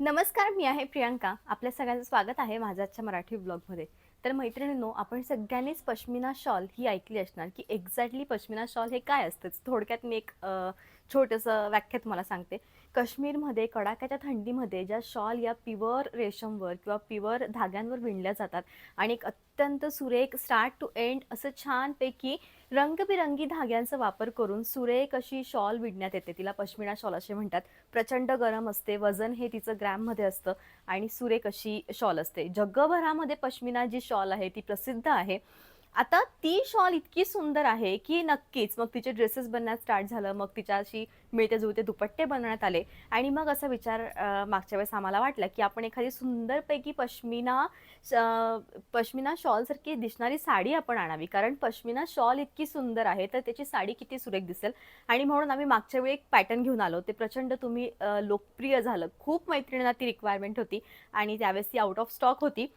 नमस्कार मी आहे प्रियांका. आपल्या सगळ्यांचं स्वागत आहे माझ्या आजच्या मराठी ब्लॉगमध्ये. तर मैत्रिणींनो आपण सगळ्यांनीच पश्मिना शॉल ही ऐकली असणार की एक्झॅक्टली पश्मिना शॉल हे काय असतं थोडक्यात मी एक छोटंसं व्याख्या तुम्हाला सांगते. काश्मीरमध्ये कडाक्याच्या थंडीमध्ये ज्या शॉल या प्युअर रेशमवर किंवा प्युअर धाग्यांवर विणल्या जातात आणि एक अत्यंत सुरेख स्टार्ट टू एंड असं छानपैकी रंगबिरंगी धाग्यांचा वापर करून सुरेख अशी शॉल विणण्यात येते. तिला पश्मिना शॉल असे म्हणतात. प्रचंड गरम असते वजन हे तिचं ग्रॅममध्ये असतं आणि सुरेख अशी शॉल असते. जगभरामध्ये पश्मिना जी शॉल आहे ती प्रसिद्ध आहे. आता ती शॉल इतकी सुंदर आहे की नक्कीच मग तिचे ड्रेसेस बनण्यात स्टार्ट झालं मग तिच्याशी मिळते जुळते दुपट्टे बनवण्यात आले. आणि मग असा विचार मागच्या वेळेस आम्हाला वाटला की आपण एखादी सुंदरपैकी पश्मिना पश्मिना शॉलसारखी दिसणारी साडी आपण आणावी. कारण पश्मिना शॉल इतकी सुंदर आहे तर त्याची साडी किती सुरेख दिसेल. आणि म्हणून आम्ही मागच्या वेळी एक पॅटर्न घेऊन आलो. ते प्रचंड तुम्ही लोकप्रिय झालं. खूप मैत्रिणींना ती रिक्वायरमेंट होती आणि त्यावेळेस ती आउट ऑफ स्टॉक होती.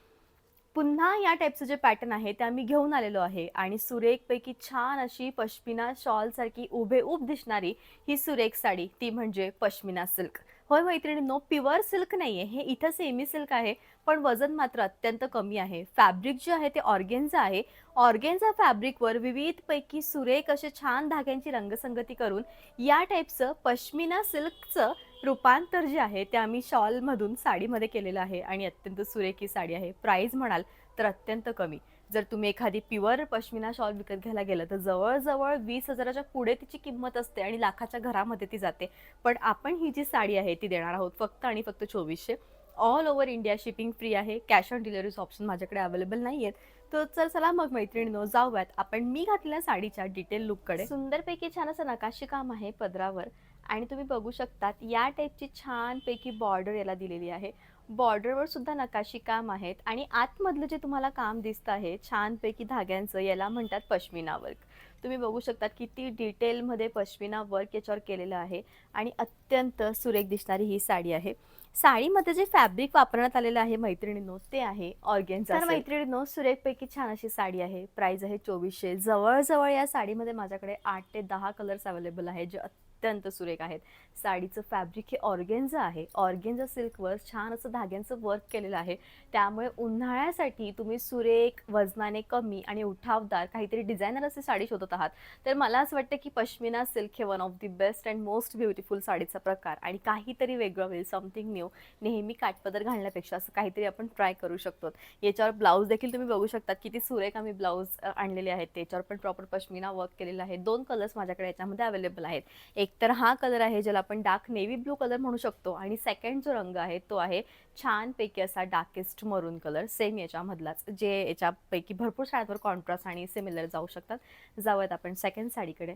पुन्हा या टाईपचं जे पॅटर्न आहे ते आम्ही घेऊन आलेलो आहे. आणि सुरेखपैकी छान अशी पश्मिना शॉलसारखी उभेऊब दिसणारी ही सुरेख साडी ती म्हणजे पश्मिना सिल्क होय मैत्रिणी नो प्युअर सिल्क नाही आहे हे इथं सेमी सिल्क आहे पण वजन मात्र अत्यंत कमी आहे. फॅब्रिक जे आहे ते ऑर्गेन्झा आहे. ऑर्गेन्झा फॅब्रिकवर विविधपैकी सुरेख असे छान धाग्यांची रंगसंगती करून या टाईपचं पश्मिना सिल्कचं रूपांतर जे आहे ते आम्ही शॉलमधून साडीमध्ये केलेलं आहे आणि अत्यंत सुरेखी साडी आहे. प्राईज म्हणाल तर अत्यंत कमी. जर तुम्ही एखादी प्युअर पश्मिना शॉल विकत घ्यायला गेलं तर जवळजवळ वीस हजाराच्या पुढे तिची किंमत असते आणि लाखाच्या घरामध्ये ती जाते. पण आपण ही जी साडी आहे ती देणार आहोत फक्त आणि फक्त चोवीसशे. All over India shipping free आहे. कॅश ऑन डिलिव्हरीच ऑप्शन माझ्याकडे अवेलेबल नाही आहेत तर चल चला मग मैत्रिणीनो जाऊयात. आपण मी घातलेल्या साडीच्या डिटेल लुककडे सुंदरपैकी छान असं नकाशी काम आहे पदरावर. आणि तुम्ही बघू शकतात या टाईपची छानपैकी बॉर्डर याला दिलेली आहे. बॉर्डरवर सुद्धा नकाशी काम आहेत आणि आतमधलं जे तुम्हाला काम दिसतं आहे छानपैकी धाग्यांचं याला म्हणतात पश्मिना वर्क तुम्ही बघू शकतात किती डिटेलमध्ये पश्मिना वर्क याच्यावर केलेलं आहे आणि अत्यंत सुरेख दिसणारी ही साडी आहे. साडीमध्ये जे फॅब्रिक वापरण्यात आलेलं आहे मैत्रिणींनो ते आहे ऑर्गेन्झा तर मैत्रिणींनो सुरेखपैकी छान अशी साडी आहे. प्राइस आहे चोवीसशे. जवळजवळ या साडीमध्ये माझ्याकडे आठ ते दहा कलर्स अवेलेबल आहेत जे अत्यंत सुरेख आहेत. साडीचं फॅब्रिक हे ऑर्गेन्झा आहे. ऑर्गेन्झा सिल्कवर छान असं धाग्यांचं वर्क केलेलं आहे. त्यामुळे उन्हाळ्यासाठी तुम्ही सुरेख वजनाने कमी आणि उठावदार काहीतरी डिझायनर असे साडी शोधत आहात. तर मला असं वाटतं की पश्मिना सिल्क हे one of the best and most beautiful साडीचा प्रकार आणि काहीतरी वेगळं होईल समथिंग न्यू नेहमी काटपदर घालण्यापेक्षा असं काहीतरी आपण ट्राय करू शकतो. याच्यावर ब्लाऊज देखील तुम्ही बघू शकतात किती सुरेख आम्ही ब्लाऊज आणलेले आहेत. त्याच्यावर पण प्रॉपर पश्मिना वर्क केलेला आहे. दोन कलर्स माझ्याकडे याच्यामध्ये अवेलेबल आहेत. एक तर हा कलर आहे ज्याला आपण डार्क नेव्ही ब्लू कलर म्हणू शकतो. आणि सेकंड जो रंग आहे तो आहे छानपैकी असा डार्केस्ट मरून कलर सेम याच्यामधलाच जे याच्यापैकी भरपूर साड्यांवर कॉन्ट्रास्ट आणि सिमिलर जाऊ शकतात. जाऊयात आपण सेकंड साडीकडे.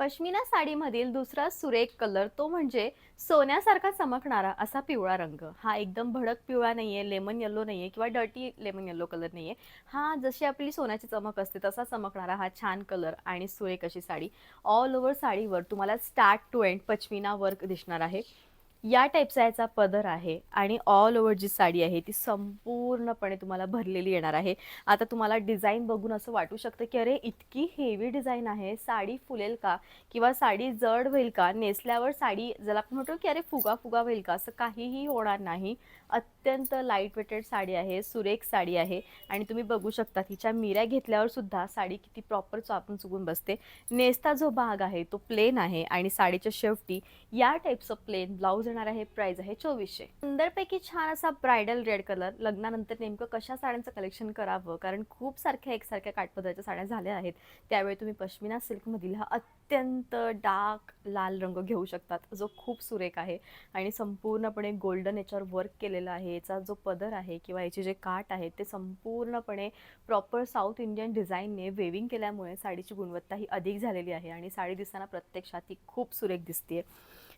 पश्मिना साडीमधील दुसरा सुरेख कलर तो म्हणजे सोन्यासारखा चमकणारा असा पिवळा रंग. हा एकदम भडक पिवळा नाही आहे लेमन येल्लो आहे किंवा डर्टी लेमन येल्लो कलर नाही आहे हा जशी आपली सोन्याची चमक असते तसा चमकणारा हा छान कलर आणि सुरेख अशी साडी ऑल ओव्हर साडीवर तुम्हाला start to end pashmina work दिसणार आहे. या टाईपचा याचा पदर आहे आणि ऑल ओव्हर जी साडी आहे ती संपूर्णपणे तुम्हाला भरलेली येणार आहे. आता तुम्हाला डिझाईन बघून असं वाटू शकतं की अरे इतकी हेवी डिझाईन आहे. साडी फुलेल का? किंवा साडी जड होईल का? नेसल्यावर साडी ज्याला आपण म्हणतो की अरे फुगा फुगा होईल का? असं काहीही होणार नाही. अत्यंत लाइट वेटेड साडी आहे सुरेख साडी आहे. आणि तुम्ही बघू शकता तिच्या मिऱ्या घेतल्यावर सुद्धा साडी किती प्रॉपर चापून चुकून बसते. नेसता जो भाग आहे तो प्लेन आहे आणि साडीच्या शेवटी या टाईपचं प्लेन ब्लाऊज येणार आहे प्राईज आहे चोवीसशे. सुंदरपैकी छान असा ब्रायडल रेड कलर लग्नानंतर नेमकं कशा साड्यांचं कलेक्शन करावं? कारण खूप सारख्या एकसारख्या काठपदराच्या साड्या झाल्या आहेत. त्यावेळी तुम्ही पश्मिना सिल्कमधील हा अत्यंत डार्क लाल रंग घेऊ शकतात. जो खूप सुरेख आहे. आणि संपूर्णपणे गोल्डन याच्यावर वर्क केलेला आहे. याचा जो पदर आहे किंवा याचे जे काठ आहे ते संपूर्णपणे प्रॉपर साऊथ इंडियन डिझाईनने वेविंग केल्यामुळे साडीची गुणवत्ता ही अधिक झालेली आहे आणि साडी दिसताना प्रत्यक्षात ती खूप सुरेख दिसते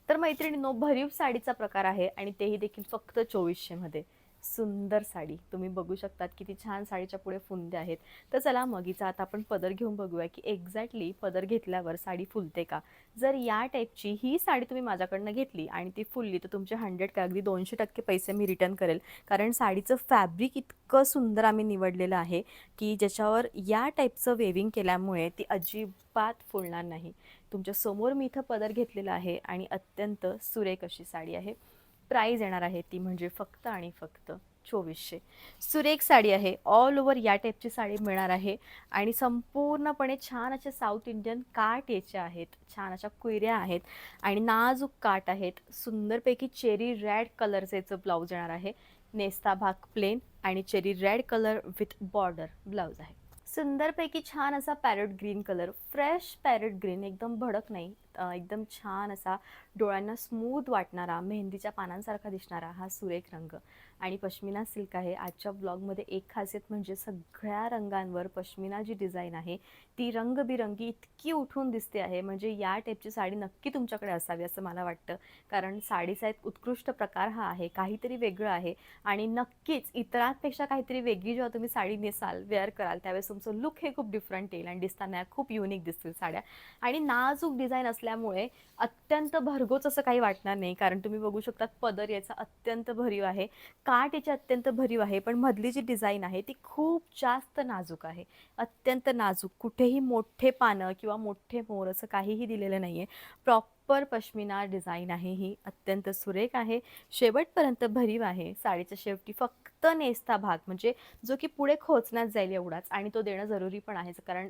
तर मैत्रिणींनो भरीव साडीचा प्रकार आहे आणि तेही देखील फक्त चोवीसशेमध्ये सुंदर साडी. तुम्ही बघू शकतात किती छान साडीच्या पुढे फुंदे आहेत. तर चला मग हिचा आता आपण पदर घेऊन बघूया की एक्झॅक्टली पदर घेतल्यावर साडी फुलते का? जर या टाईपची ही साडी तुम्ही माझ्याकडनं घेतली आणि ती फुलली तर तुमचे हंड्रेड का अगदी दोनशे टक्के पैसे मी रिटर्न करेल. कारण साडीचं फॅब्रिक इतकं सुंदर आम्ही निवडलेलं आहे की ज्याच्यावर या टाईपचं वेविंग केल्यामुळे ती अजिबात फुलणार नाही. तुमच्यासमोर मी इथं पदर घेतलेला आहे आणि अत्यंत सुरेख अशी साडी आहे. प्राईज येणार आहे ती म्हणजे फक्त आणि फक्त चोवीसशे. सुरेख साडी आहे. ऑल ओव्हर या टाईपची साडी मिळणार आहे. आणि संपूर्णपणे छान अशा साऊथ इंडियन काट याचे आहेत. छान अशा कुयऱ्या आहेत. आणि नाजूक काट आहेत. सुंदरपैकी चेरी रेड कलरचं याचं ब्लाऊज येणार आहे. नेस्ता भाग प्लेन आणि cherry red colour with border blouse आहे. सुंदरपैकी छान असा parrot green colour fresh parrot green एकदम भडक नाही. एकदम छान असा डोळ्यांना स्मूथ वाटणारा मेहंदीच्या पानांसारखा दिसणारा हा सुरेख रंग. आणि पश्मिना सिल्क आहे. आजच्या ब्लॉगमध्ये एक खासियत म्हणजे सगळ्या रंगांवर पश्मिना जी डिझाईन आहे ती रंगबिरंगी इतकी उठून दिसते आहे. म्हणजे या टाईपची साडी नक्की तुमच्याकडे असावी असं मला वाटतं. कारण साडीचा एक उत्कृष्ट प्रकार हा आहे. काहीतरी वेगळं आहे. आणि नक्कीच इतरांपेक्षा काहीतरी वेगळी जेव्हा तुम्ही साडी नेसाल वेअर कराल त्यावेळेस तुमचं लुक हे खूप डिफरंट येईल. आणि दिसताना खूप युनिक दिसतील साड्या. आणि नाजूक डिझाईन असल्यामुळे अत्यंत भरघोच असं काही वाटणार नाही. कारण तुम्ही बघू शकतात पदर याचा अत्यंत भरीव आहे. काठ याची अत्यंत भरीव आहे. पण मधली जी डिझाईन आहे ती खूप जास्त नाजूक आहे. अत्यंत नाजूक. कुठेही मोठे पानं किंवा मोठे मोर असं काहीही दिलेलं नाही आहे प्रॉपर पश्मिना डिझाईन आहे ही. अत्यंत सुरेख आहे. शेवटपर्यंत भरीव आहे. साडीच्या शेवटी फक्त नेसता भाग म्हणजे जो की पुढे खोचण्यात जाईल एवढाच. आणि तो देणं जरुरी पण आहे. कारण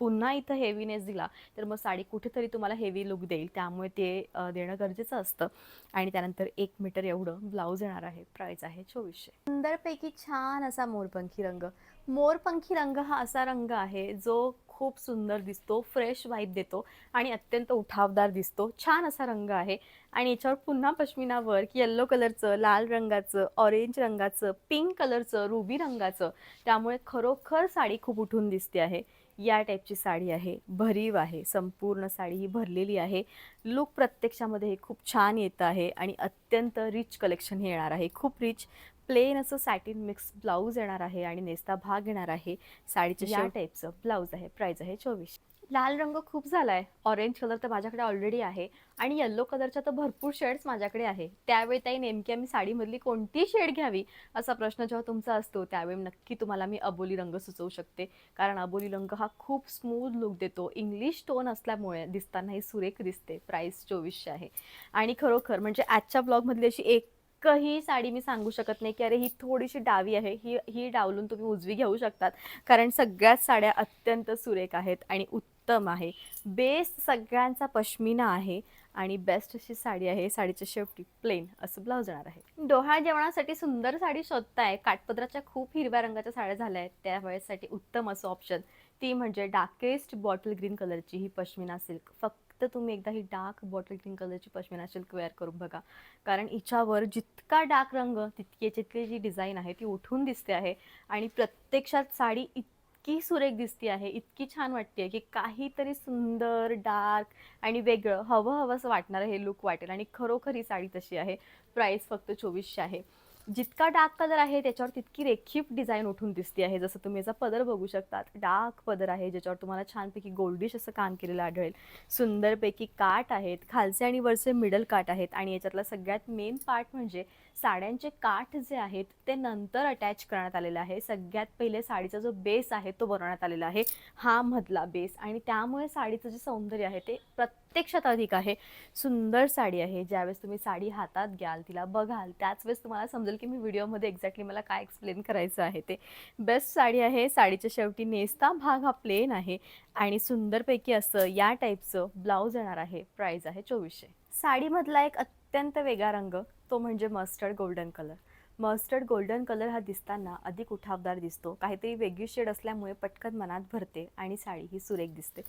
पुन्हा इथं हेवीनेस दिला तर मग साडी कुठेतरी तुम्हाला हेवी लुक देईल. त्यामुळे ते देणं गरजेचं असतं. आणि त्यानंतर एक मीटर एवढं ब्लाऊज येणार आहे. प्राईस आहे चोवीसशे. सुंदरपैकी छान असा मोरपंखी रंग. मोरपंखी रंग हा असा रंग आहे जो खूप सुंदर दिसतो फ्रेश वाईब देतो आणि अत्यंत उठावदार दिसतो. छान असा रंग आहे. आणि याच्यावर पुन्हा पश्मिनावर की येल्लो कलरचं लाल रंगाचं ऑरेंज रंगाचं पिंक कलरचं रुबी रंगाचं. त्यामुळे खरोखर साडी खूप उठून दिसते आहे. या टाईपची साडी आहे. भरीव आहे. संपूर्ण साडी ही भरलेली आहे. लुक प्रत्यक्षामध्ये हे खूप छान येत आहे आणि अत्यंत रिच कलेक्शन हे येणार आहे. खूप रिच प्लेन असं सॅटिन मिक्स ब्लाऊज येणार आहे आणि नेसता भाग येणार आहे. साडीच्या या टाईपचं ब्लाऊज आहे. प्राईस आहे चोवीस. लाल रंग खूप झाला आहे ऑरेंज कलर तर माझ्याकडे ऑलरेडी आहे. आणि येल्लो कलरच्या तर भरपूर शेड्स माझ्याकडे आहे. त्यावेळी ताई नेमकी आम्ही साडीमधली कोणती शेड घ्यावी असा प्रश्न जेव्हा तुमचा असतो त्यावेळी नक्की तुम्हाला मी अबोली रंग सुचवू शकते. कारण अबोली रंग हा खूप स्मूथ लुक देतो. इंग्लिश टोन असल्यामुळे दिसतानाही सुरेख दिसते. प्राईस चोवीसशे आहे. आणि खरोखर म्हणजे आजच्या ब्लॉगमधली अशी एक एकही साडी मी सांगू शकत नाही की अरे ही थोडीशी डावी आहे ही ही डावलून तुम्ही उजवी घेऊ शकतात. कारण सगळ्याच साड्या अत्यंत सुरेख आहेत आणि उत्तम आहे. बेस सगळ्यांचा पश्मिना आहे आणि बेस्ट अशी साडी आहे साडीच्या शेवटी प्लेन असं ब्लाऊज येणार आहे. डोहाळ जेवणासाठी सुंदर साडी शोधताय. काठपदराच्या खूप हिरव्या रंगाच्या साड्या झाल्या आहेत. त्यावेळेसाठी उत्तम असं ऑप्शन ती म्हणजे डार्केस्ट बॉटल ग्रीन कलरची ही पश्मिना सिल्क फक्त तुम्ही एकदा ही डार्क बॉटल ग्रीन कलरची पश्मिना सिल्क वेअर करून बघा. कारण हिच्यावर जितका डार्क रंग तितकी जी डिझाईन आहे ती उठून दिसते आहे. आणि प्रत्यक्षात साडी इतकी सुरेख दिसते आहे इतकी छान वाटते की काहीतरी सुंदर डार्क आणि वेगळं हवं हवंसं वाटणारं हे लुक वाटेल. आणि खरोखर ही साडी तशी आहे. प्राईस फक्त चोवीसशे आहे. जितका डार्क कलर आहे त्याच्यावर तितकी रेखीव डिझाईन उठून दिसते आहे. जसं तुम्ही याचा पदर बघू शकतात. डार्क पदर आहे ज्याच्यावर तुम्हाला छानपैकी गोल्डिश असं काम केलेलं आढळेल. सुंदरपैकी काठ आहेत खालचे आणि वरचे मिडल काठ आहेत. आणि याच्यातला सगळ्यात मेन पार्ट म्हणजे साड्यांचे काठ जे आहेत ते नंतर अटॅच करण्यात आलेलं आहे. सगळ्यात पहिले साडीचा जो बेस आहे तो बनवण्यात आलेला आहे. हा मधला बेस आणि त्यामुळे साडीचं जे सौंदर्य आहे ते प्रत्यक्षात अधिक आहे. सुंदर साडी आहे. ज्यावेळेस तुम्ही साडी हातात घ्याल तिला बघाल त्याच वेळेस तुम्हाला समजेल की मी व्हिडिओमध्ये एक्झॅक्टली मला काय एक्सप्लेन करायचं आहे ते. बेस्ट साडी आहे साडीच्या शेवटी नेसता भाग हा प्लेन आहे. आणि सुंदरपैकी असं या टाईपचं ब्लाऊज येणार आहे. प्राईज आहे चोवीसशे. साडीमधला एक अत्यंत वेगळा रंग. तो म्हणजे mustard golden colour mustard golden colour हा दिसताना अधिक उठावदार दिसतो. काहीतरी वेगळी शेड असल्यामुळे पटकन मनात भरते आणि साडी ही सुरेख दिसते.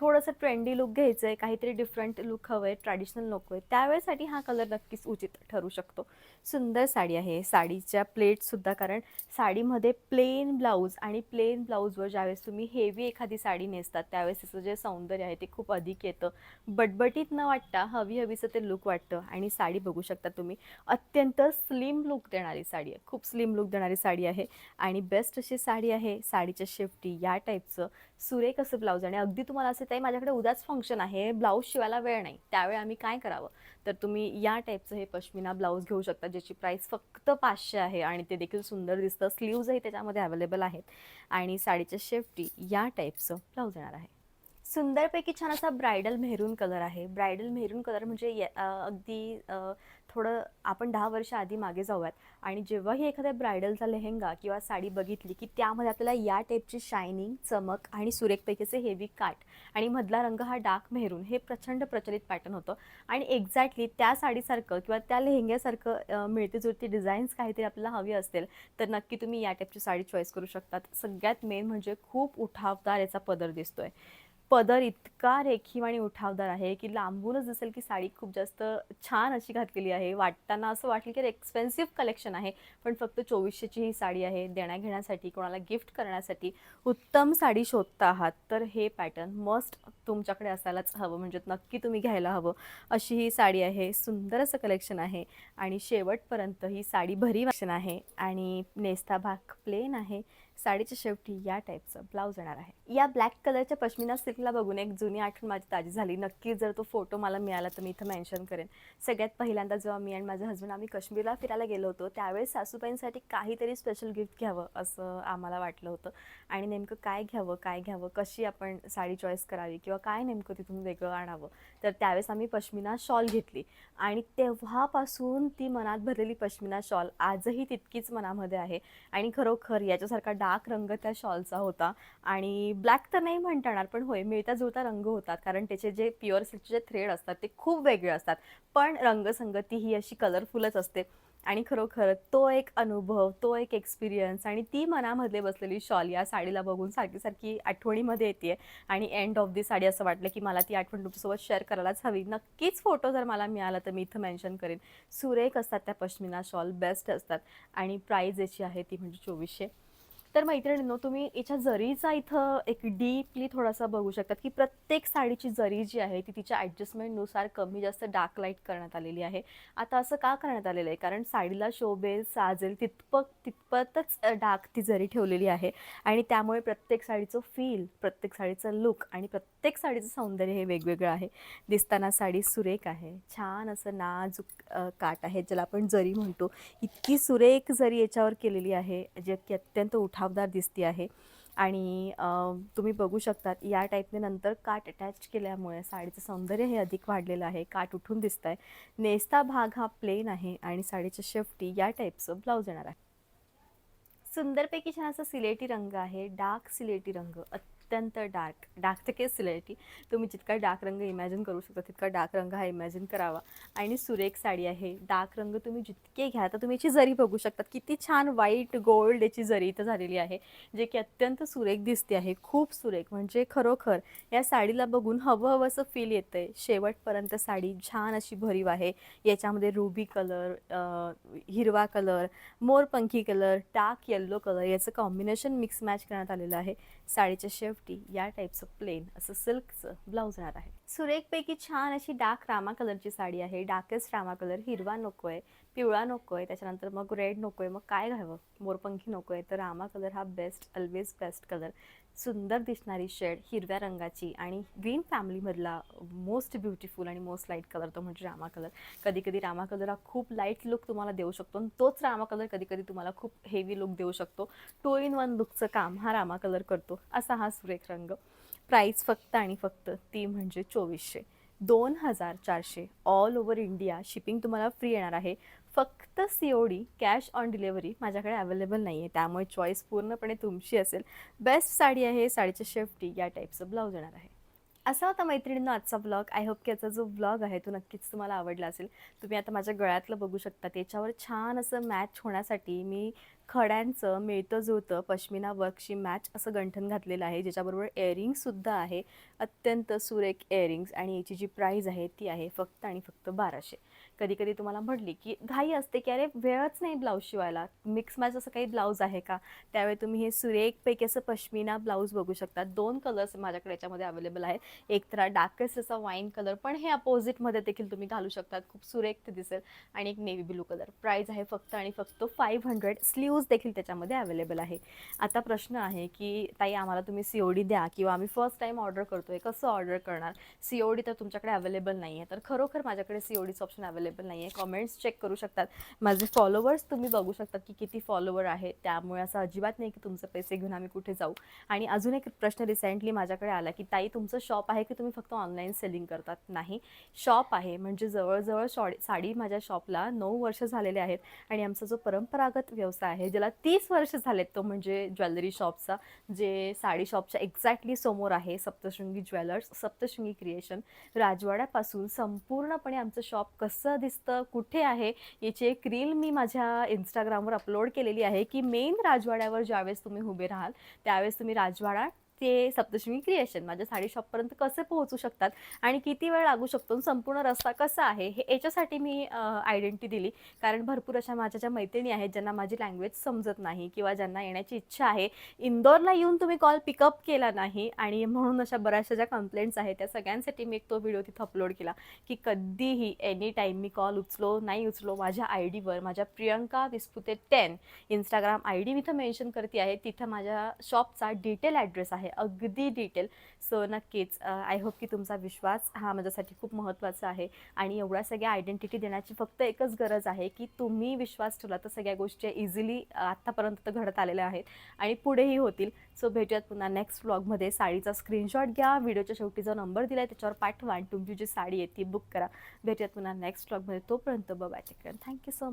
थोडंसं ट्रेंडी लुक घ्यायचं आहे काहीतरी डिफरंट लुक हवं आहे ट्रॅडिशनल नको आहे त्यावेळेसाठी हा कलर नक्कीच उचित ठरू शकतो. सुंदर साडी आहे. साडीच्या प्लेट्ससुद्धा कारण साडीमध्ये प्लेन ब्लाऊज आणि प्लेन ब्लाऊजवर ज्यावेळेस तुम्ही हेवी एखादी साडी नेसतात त्यावेळेस तिचं जे सौंदर्य आहे ते खूप अधिक येतं. बटबटीत न वाटता हवी हवीचं ते लुक वाटतं आणि साडी बघू शकता तुम्ही. अत्यंत स्लिम लुक देणारी साडी आहे. खूप स्लिम लुक देणारी साडी आहे. आणि बेस्ट अशी साडी आहे साडीच्या शेफ्टी या टाईपचं सुरेख असं ब्लाऊज. आणि अगदी तुम्हाला असं ताई माझ्याकडे उद्याच फंक्शन आहे ब्लाऊज शिवायला वेळ नाही. त्यावेळी आम्ही काय करावं? तर तुम्ही या टाईपचं हे पश्मिना ब्लाऊज घेऊ शकता ज्याची प्राईस फक्त पाचशे आहे आणि ते देखील सुंदर दिसतं. स्लीव्जही त्याच्यामध्ये अवेलेबल आहेत. आणि साडीच्या शेफ्टी या टाईपचं ब्लाऊज येणार आहे. सुंदरपैकी छान असा ब्रायडल मेहरून कलर आहे. ब्रायडल मेहरून कलर म्हणजे अगदी थोडं आपण दहा वर्ष आधी मागे जाऊयात. आणि जेव्हाही एखाद्या ब्रायडलचा लेहेंगा किंवा साडी बघितली की त्यामध्ये आपल्याला या टाईपची शायनिंग चमक आणि सुरेखपैकीचे हेवी काट आणि मधला रंग हा डार्क मेहरून हे प्रचंड प्रचलित पॅटर्न होतं. आणि एक्झॅक्टली त्या साडीसारखं किंवा त्या लेहंग्यासारखं मिळते मिळती जुळती डिझाईन्स काहीतरी आपल्याला हवी असेल तर नक्की तुम्ही या टाईपची साडी चॉईस करू शकतात. सगळ्यात मेन म्हणजे खूप उठावदार याचा पदर दिसतोय. पदर इतका रेखीव आणि उठावदार आहे की लांबूनच दिसेल की साडी खूप जास्त छान अशी घातलेली आहे. वाटताना असं वाटेल की एक्सपेन्सिव्ह कलेक्शन आहे. पण फक्त चोवीसशेची ही साडी आहे देण्याघेण्यासाठी कोणाला गिफ्ट करण्यासाठी उत्तम साडी शोधता आहात तर हे पॅटर्न मस्ट तुमच्याकडे असायलाच हवं. म्हणजे नक्की तुम्ही घ्यायला हवं. अशी ही साडी आहे सुंदर असं कलेक्शन आहे आणि शेवटपर्यंत ही साडी भरी वाचन आहे आणि नेस्ता भाग प्लेन आहे. साडीच्या शेवटी या टाईपचं ब्लाऊज येणार आहे. या ब्लॅक कलरच्या पश्मिना सिल्कला बघून एक जुनी आठवण माझी ताजी झाली. नक्की जर तो फोटो मला मिळाला तर मी इथं मेन्शन करेन. सगळ्यात पहिल्यांदा जेव्हा मी आणि माझे हस्बंड आम्ही काश्मीरला फिरायला गेलो होतो त्यावेळेस सासूबाईंसाठी काहीतरी स्पेशल गिफ्ट घ्यावं असं आम्हाला वाटलं होतं. आणि नेमकं काय घ्यावं काय घ्यावं कशी आपण साडी चॉईस करावी किंवा काय नेमकं तिथून वेगळं आणावं तर त्यावेळेस आम्ही पश्मिना शॉल घेतली. आणि तेव्हापासून ती मनात भरलेली पश्मिना शॉल आजही तितकीच मनामध्ये आहे. आणि खरोखर याच्यासारखा डार्क रंग त्या शॉलचा होता. आणि ब्लॅक तर नाही म्हणता येणार पण होय मिळता जुळता रंग होतात कारण त्याचे जे प्युअर सिल्कचे जे थ्रेड असतात ते खूप वेगळे असतात. पण रंगसंगती ही अशी कलरफुलच असते. आणि खरोखर तो एक अनुभव तो एक एक्सपिरियन्स आणि ती मनामधले बसलेली शॉल या साडीला बघून सारखी सारखी आठवणीमध्ये येते आणि एंड ऑफ दी साडी असं वाटलं की मला ती आठवण तुमच्यासोबत शेअर करायलाच हवी. नक्कीच फोटो जर मला मिळाला तर मी इथं मेन्शन करेन. सुरेख असतात त्या पश्मिना शॉल बेस्ट असतात. आणि प्राईज याची आहे ती म्हणजे चोवीसशे. तर मैत्रिणींनो तुम्ही याच्या जरीचा इथं एक डीपली थोडासा बघू शकतात की प्रत्येक साडीची जरी जी आहे ती तिच्या ॲडजस्टमेंटनुसार कमी जास्त डार्क लाइट करण्यात आलेली आहे. आता असं का करण्यात आलेलं आहे? कारण साडीला शोभेल साजेल तितपत तितपतच डार्क ती जरी ठेवलेली आहे आणि त्यामुळे प्रत्येक साडीचं फील प्रत्येक साडीचं लुक आणि प्रत्येक साडीचं सौंदर्य हे वेगवेगळं आहे. दिसताना साडी सुरेख आहे. छान असं नाजूक काट आहे ज्याला आपण जरी म्हणतो इतकी सुरेख जरी याच्यावर केलेली आहे जे की अत्यंत उठा उठावदार दिसते आहे. आणि तुम्ही बघू शकतात या टाईपने नंतर काट अटॅच केल्यामुळे साडीचं सौंदर्य हे अधिक वाढलेलं आहे. काट उठून दिसत आहे नेसता भाग हा प्लेन आहे आणि साडीच्या शेफ्टी या टाईपचं ब्लाऊज येणार आहे. सुंदरपैकी छान असा सिलेटी रंग आहे. डार्क सिलेटी रंग. अत्यंत डार्क. डार्क तर केस सिलेटी तुम्ही जितका डार्क रंग इमॅजिन करू शकता तितका डार्क रंग हा इमॅजिन करावा. आणि सुरेख साडी आहे. डार्क रंग तुम्ही जितके घ्या तर तुम्ही याची जरी बघू शकतात किती छान व्हाईट गोल्ड याची जरी इथं झालेली आहे जे की अत्यंत सुरेख दिसते आहे. खूप सुरेख. म्हणजे खरोखर या साडीला बघून हवं हवं असं फील येतं आहे शेवटपर्यंत साडी छान अशी भरीव आहे. याच्यामध्ये रुबी कलर हिरवा कलर मोरपंखी कलर डार्क येल्लो कलर याचं कॉम्बिनेशन मिक्स मॅच करण्यात आलेलं आहे. साडीच्या शेवटी या टाईपचं प्लेन असं सिल्कचं ब्लाऊज राहणार आहे. सुरेखपैकी छान अशी डार्क रामा कलरची साडी आहे. डार्केस्ट रामा कलर हिरवा नको आहे पिवळा नको आहे त्याच्यानंतर मग रेड नको आहे मग काय घ्यावं? मोरपंखी नको आहे तर रामा कलर हा बेस्ट ऑलवेज बेस्ट कलर सुंदर दिसणारी शेड हिरव्या रंगाची आणि ग्रीन फॅमिलीमधला मोस्ट ब्युटिफुल आणि मोस्ट लाइट कलर तो म्हणजे रामा कलर. कधी कधी रामा कलर हा खूप लाइट लुक तुम्हाला देऊ शकतो आणि तोच रामा कलर कधी कधी तुम्हाला खूप हेवी लुक देऊ शकतो. टू इन वन लुकचं काम हा रामा कलर करतो. असा हा सुरेख रंग. प्राईस फक्त आणि फक्त ती म्हणजे चोवीसशे. दोन हजार चारशे ऑल ओव्हर इंडिया शिपिंग तुम्हाला फ्री येणार आहे. फक्त C O D cash on delivery माझ्याकडे अवेलेबल नाही आहे त्यामुळे चॉईस पूर्णपणे तुमची असेल. बेस्ट साडी आहे साडीच्या शेफ्टी या टाईपचं ब्लाऊज येणार आहे. असा होता मैत्रिणींना आजचा ब्लॉग आय होप की याचा जो ब्लॉग आहे तो नक्कीच तुम्हाला आवडला असेल. तुम्ही आता माझ्या गळ्यातलं बघू शकता. त्याच्यावर छान असं मॅच होण्यासाठी मी खड्यांचं मिळतं जुळतं पश्मिना वर्कशी मॅच असं गंठन घातलेलं आहे. ज्याच्याबरोबर एअरिंगसुद्धा आहे. अत्यंत सुरेख एअरिंग्स आणि याची जी प्राईज आहे ती आहे फक्त आणि फक्त बाराशे. कधी कधी तुम्हाला म्हटली की घाई असते की अरे वेळच नाही ब्लाऊज शिवायला. मिक्स मॅच असं काही ब्लाऊज आहे का? त्यावेळी तुम्ही हे सुरेखपैकी असं पश्मिना ब्लाऊज बघू शकता. दोन कलर्स माझ्याकडे याच्यामध्ये अवेलेबल आहेत. एक तर डार्केस्ट असा वाईन कलर पण हे अपोजिटमध्ये देखील तुम्ही घालू शकतात. खूप सुरेख ते दिसेल. आणि एक नेव्ही ब्लू कलर. प्राईज आहे फक्त आणि फक्त फाईव्ह हंड्रेड. स्लीव्ज देखील त्याच्यामध्ये अवेलेबल आहे. आता प्रश्न आहे की ताई आम्हाला तुम्ही सी ओ डी द्या किंवा आम्ही फर्स्ट टाईम ऑर्डर करतोय. कसं ऑर्डर करणार? सी ओ डी तर तुमच्याकडे अवेलेबल नाही आहे तर खरोखर माझ्याकडे सी ओ डीचं ऑप्शन अवेलेबल अवेलेबल नाही आहे कॉमेंट्स चेक करू शकतात. माझे फॉलोवर्स तुम्ही बघू शकतात की किती फॉलोवर आहे. त्यामुळे असं अजिबात नाही की तुमचे पैसे घेऊन आम्ही कुठे जाऊ. आणि अजून एक प्रश्न रिसेंटली माझ्याकडे आला की ताई तुमचं शॉप आहे की तुम्ही फक्त ऑनलाईन सेलिंग करतात? नाही. शॉप आहे. म्हणजे जवळजवळ शॉ साडी माझ्या शॉपला नऊ वर्ष झालेले आहेत. आणि आमचा जो परंपरागत व्यवसाय आहे ज्याला तीस वर्ष झालेत तो म्हणजे ज्वेलरी शॉपचा जे साडी शॉपच्या एक्झॅक्टली समोर आहे सप्तशृंगी ज्वेलर्स सप्तशृंगी क्रिएशन राजवाड्यापासून संपूर्णपणे आमचं शॉप कसं दिसतं कुठे आहे? याची एक रील मी माझ्या इंस्टाग्रामवर अपलोड केलेली आहे की मेन राजवाड्यावर ज्यावेळेस तुम्ही उभे राहाल त्यावेळेस तुम्ही राजवाडा ते सप्तशृंगी क्रिएशन माझ्या साडी शॉपपर्यंत कसे पोहोचू शकतात आणि किती वेळ लागू शकतो आणि संपूर्ण रस्ता कसा आहे हे याच्यासाठी मी आयडेंटिटी दिली. कारण भरपूर अशा माझ्या ज्या मैत्रिणी आहेत ज्यांना माझी लँग्वेज समजत नाही किंवा ज्यांना येण्याची इच्छा आहे इंदोरला येऊन तुम्ही कॉल पिकअप केला नाही आणि म्हणून अशा बऱ्याचशा ज्या कंप्लेंट्स आहेत त्या सगळ्यांसाठी मी एक तो व्हिडिओ तिथं अपलोड केला की कधीही एनी टाईम मी कॉल उचलो नाही उचलो माझ्या आय डीवर माझ्या Priyanka Vispute ten Instagram I D मी इथं मेन्शन करते आहे तिथं माझ्या शॉपचा डिटेल ॲड्रेस आहे. अगदी डिटेल सो नक्कीच आय होप की तुमचा विश्वास हा माझ्यासाठी खूप महत्त्वाचा आहे. आणि एवढ्या सगळ्या आयडेंटिटी देण्याची फक्त एकच गरज आहे की तुम्ही विश्वास ठेवला तर सगळ्या गोष्टी इझिली आत्तापर्यंत तर घडत आलेल्या आहेत आणि पुढेही होतील. सो भेटूयात पुन्हा नेक्स्ट व्लॉगमध्ये साडीचा स्क्रीनशॉट घ्या. व्हिडिओच्या शेवटी जो नंबर दिला आहे त्याच्यावर पाठवा आणि तुमची जी साडी आहे ती बुक करा. भेटूयात पुन्हा नेक्स्ट व्लॉगमध्ये तोपर्यंत बाय टेक थँक्यू सो